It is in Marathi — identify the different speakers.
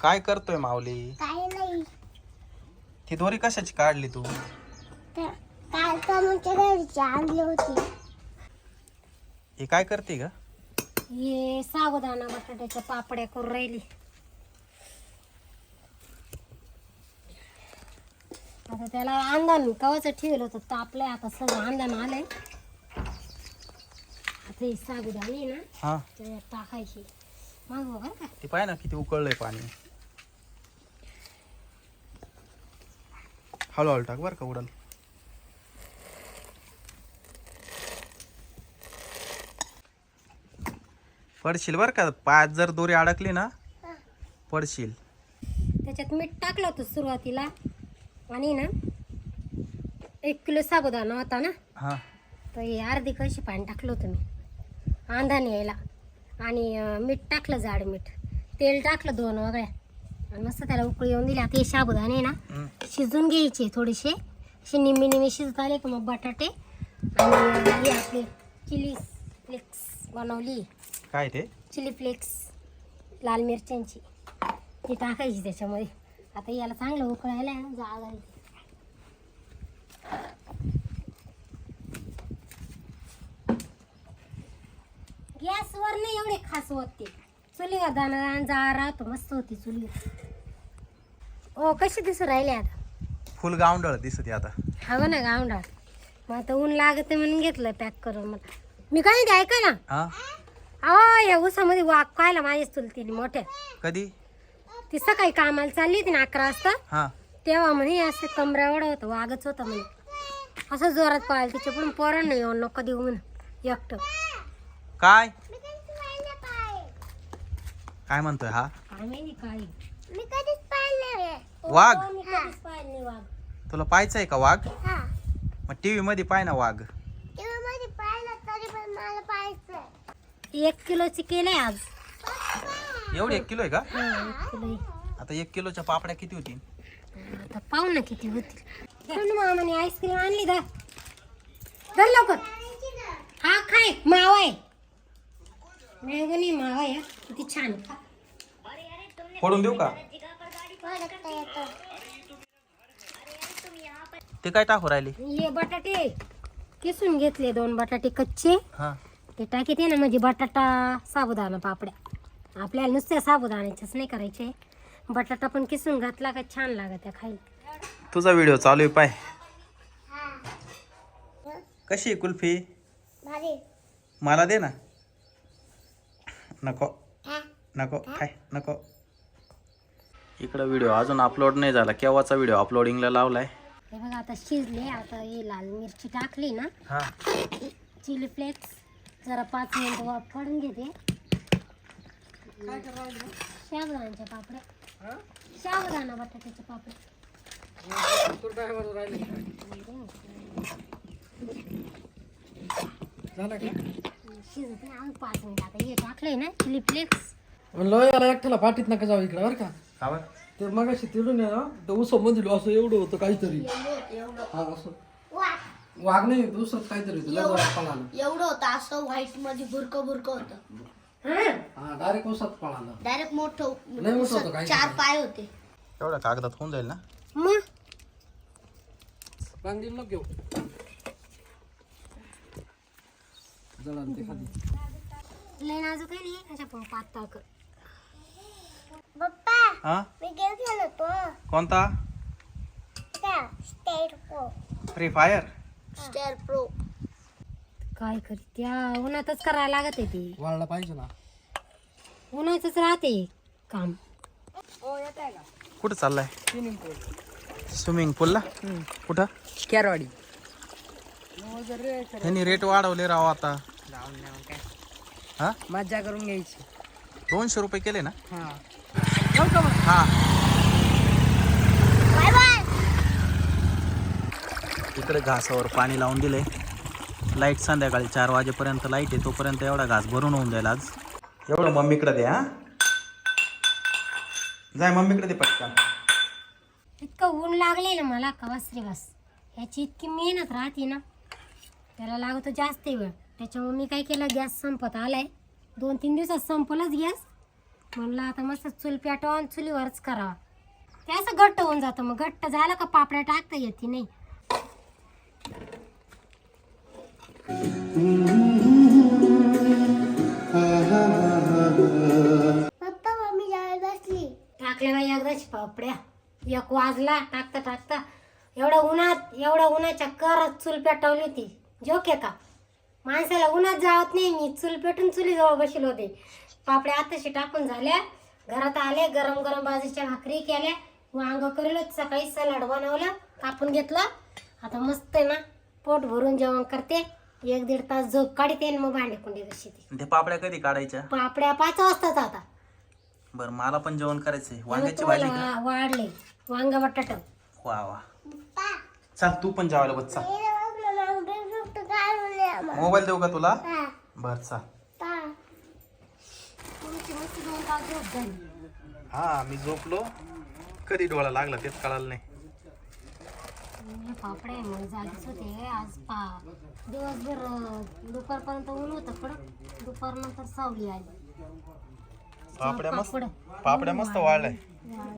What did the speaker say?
Speaker 1: काय करतोय माऊली?
Speaker 2: काय नाही.
Speaker 1: ती दोरी कशाची काढली तू?
Speaker 2: तर काल कमूच्या घरची आणली होती.
Speaker 1: हे काय करते ग?
Speaker 3: हे साबुदाणा बटाट्याच्या पापड्या करून राहिली. आता त्याला अंधान कवाचं ठेवलं होतं तापलंय आता सगळं अंधान आलंय. आता हे साबुदाणे ना
Speaker 1: हा.
Speaker 3: टाकायची. मग बघा का.
Speaker 1: ती पाय ना किती उकळलंय पाणी. हळूहळू टाक बरं का उडल. पडशील बरं का? पायात जर दोरी अडकली ना पडशील.
Speaker 3: त्याच्यात मीठ टाकलं होतं सुरुवातीला. आणि ना एक किलो साबुदाणा होता ना?
Speaker 1: हा.
Speaker 3: तर हे अर्धी कशी पाणी टाकलं होतं मी. अंधान यायला. आणि अं, मीठ टाकलं जाड मीठ. तेल टाकलं दोन वगळ्या. आणि मस्त त्याला उकळी येऊन दिली. आता हे साबुदाणे ना. शिजून घ्यायचे थोडेसे. असे निम्मे निम्मे शिजत आले का मग बटाटे आणि हे आपले चिली फ्लेक्स बनवली.
Speaker 1: काय ते?
Speaker 3: चिली फ्लेक्स लाल मिरच्यांची. ती टाकायची त्याच्यामध्ये. आता याला चांगलं उकळायला जाळ घालते गॅसवर नाही एवढे खास होते चुलीवर दाना जाळ राहतो मस्त होती चुली. ओ कशी दिसू राहिले आता?
Speaker 1: फुल गावंडळ दिसते आता.
Speaker 3: हवं ना गावंडा मग आता ऊन लागते म्हणून घेतलं पॅक करून मला मी काय ते ऐका ना.
Speaker 1: हा?
Speaker 3: अहो या उसामध्ये वाघ पाहिला माझ्या चुलतीने मोठ्या.
Speaker 1: कधी?
Speaker 3: ती सकाळी कामाला चालली होती ना अकरा वाजता.
Speaker 1: हा.
Speaker 3: तेव्हा म्हणे असं कमऱ्यावर होतं वाघच होतं म्हणे. असं जोरात पाहिलं तिच्या पण पोरांना येऊन नको देऊ म्हणे एकटं.
Speaker 1: काय
Speaker 2: मी कधीच पाहिलं पाय
Speaker 1: काय म्हणतोय हा?
Speaker 2: मी कधीच पाहिलं रे
Speaker 1: वाघ?
Speaker 3: हो, मी कधीच पाहिलं नाही वाघ.
Speaker 1: तुला पाहायचंय का वाघ?
Speaker 2: हा.
Speaker 1: मग टीव्ही मध्ये पाय ना वाघ.
Speaker 2: तेव्हा मध्ये पाहिलं तरी पण मला पाहायचं
Speaker 3: एक किलोची केलंय आज.
Speaker 1: एवढी एक किलो आहे का?
Speaker 3: हा एक किलो आहे.
Speaker 1: आता एक किलोच्या पापड्या किती होती
Speaker 3: आता पाहू ना किती होतील. पण मामाने आईस्क्रीम आणली दा. धर लवकर. हा खाय. मावा आहे. मॅंगो नाही मावा आहे हा. किती छान आहे.
Speaker 1: फोडून देऊ का? ते काय टाकू राहिली?
Speaker 3: हे बटाटे किसून घेतले दोन बटाटे कच्चे.
Speaker 1: हा.
Speaker 3: ते टाकीते ना म्हणजे बटाटा साबुदाणा पापड्या. आपल्याला नुसत्या साबुदाण्याच्याच नाही करायचे. बटाटा पण किसून घातला का छान लागत त्या खायला.
Speaker 1: तुझा व्हिडिओ चालू आहे पाय. कशी आहे कुल्फी?
Speaker 2: भारी.
Speaker 1: मला दे ना. नको.
Speaker 2: हा
Speaker 1: नको. काय नको. इकडं व्हिडिओ अजून अपलोड नाही झाला. केव्हाचा व्हिडिओ अपलोडिंगला लावलाय.
Speaker 3: हे बघा आता शिजले. आता हे लाल मिरची टाकली ना.
Speaker 1: हा.
Speaker 3: Chilli flakes. जरा पाच मिनिट वाफ काढून घेते. शाबुदाण्याच्या पापड्या शाबुदाणा बटाट्याच्या पापड्या शिजत नाही अजून पाच मिनिट आता हे टाकलंय ना चिली फ्लेक्स
Speaker 4: म्हणलं याला एकट्याला पाठीत नका जाऊ इकडे बरं का? ते मगाशी तिडून आहे ना ते असं एवढं होतं काहीतरी. हा असं. वाघ नाही दुसरंच काहीतरी पळालं
Speaker 2: एवढं होतं असं व्हाईटमध्ये बुरक बुरक होतं
Speaker 4: हा डायरेक्ट उसात पळालं.
Speaker 2: डायरेक्ट मोठं
Speaker 4: लय मोठं होतं
Speaker 2: चार पाय होते
Speaker 1: एवढ्या कागदात होऊन जाईल ना?
Speaker 3: मग
Speaker 4: नको घेऊ.
Speaker 3: लय नाजूक आहे नाही अशा पण पातळ कर
Speaker 2: पप्पा
Speaker 1: हा?
Speaker 2: मी गेम खेळत होतो
Speaker 1: कोणता?
Speaker 2: State pro.
Speaker 1: Free Fire?
Speaker 2: Pro.
Speaker 3: काय करी त्या उन्हातच करायला लागत आहे ते.
Speaker 4: वाळला पाहिजे ना.
Speaker 3: उन्हाचंच राहते. काम.
Speaker 1: कुठं चाललाय? स्विमिंग पूलला कुठं?
Speaker 5: केरवाडी.
Speaker 1: ह्यांनी रेट वाढवले राव आता. हा?
Speaker 5: मज्जा करून घ्यायची.
Speaker 1: दोनशे रुपये केले ना?
Speaker 5: हा.
Speaker 1: हा
Speaker 2: बाय बाय
Speaker 1: इकडे घासावर पाणी लावून दिले लाइट संध्याकाळी चार वाजेपर्यंत लाइट आहे तोपर्यंत एवढा घास भरून होऊन जाईल आज. एवढं मम्मीकडे दे हा. जाय मम्मीकडे दे पटकन.
Speaker 3: इतकं ऊन लागले ना मला कवासरी बस. ह्याची इतकी मेहनत राहते ना. त्याला लागतो जास्त वेळ. त्याच्यामुळे मी काय केलं गॅस संपत आलाय. दोन तीन दिवसात संपलंच गॅस. म्हणलं आता मस्त चूल पेटवा आणि चुलीवरच करावा. ते असं घट्ट होऊन जातं मग. घट्ट झालं का पापड्या टाकता येते नाही.
Speaker 2: पप्पा मम्मी जेवायला बसली.
Speaker 3: टाकल्या बाई एकदाच पापड्या. एक वाजला टाकता टाकता. एवढ्या उन्हात एवढ्या उन्हाच्या करत चूल पेटवली होती. जोक का? माणसाला उन्हात जावत नाही. मी चूल पेटून चुलीजवळ बसले होते. पापड्या आताशी टाकून झाल्या. घरात आले गरम गरम बाजूच्या भाकरी केल्या. वांग करेल सकाळी सलाड बनवलं कापून घेतलं. आता मस्त आहे ना पोट भरून जेवण करते. एक दीड तास झोप काढते आणि मग भांडे कुंडी कशी ती
Speaker 1: ते पापड्या कधी काढायच्या?
Speaker 3: पापड्या पाच वाजताच आता.
Speaker 1: बरं मला पण जेवण करायचंय. वांग्याची भाजी का?
Speaker 3: वाढले. वांग बटाट.
Speaker 1: वा वा. चल तू पण जेवायला बस चल
Speaker 2: हे बघ ना, मग बेसुक्त काय म्हणले आम्हाला.
Speaker 1: मोबाईल देऊ का तुला?
Speaker 2: हा,
Speaker 1: बर चल हा. मी झोपलो. कधी डोळा लागला तेच कळालं नाही.
Speaker 3: पापडे मग जागीच होते आज पा. दिवसभर दुपारपर्यंत ऊन होतं कडक. दुपारनंतर सावली आली.
Speaker 1: पापड्या मस्त
Speaker 3: पापड.
Speaker 1: पापड्या मस्त वाळलाय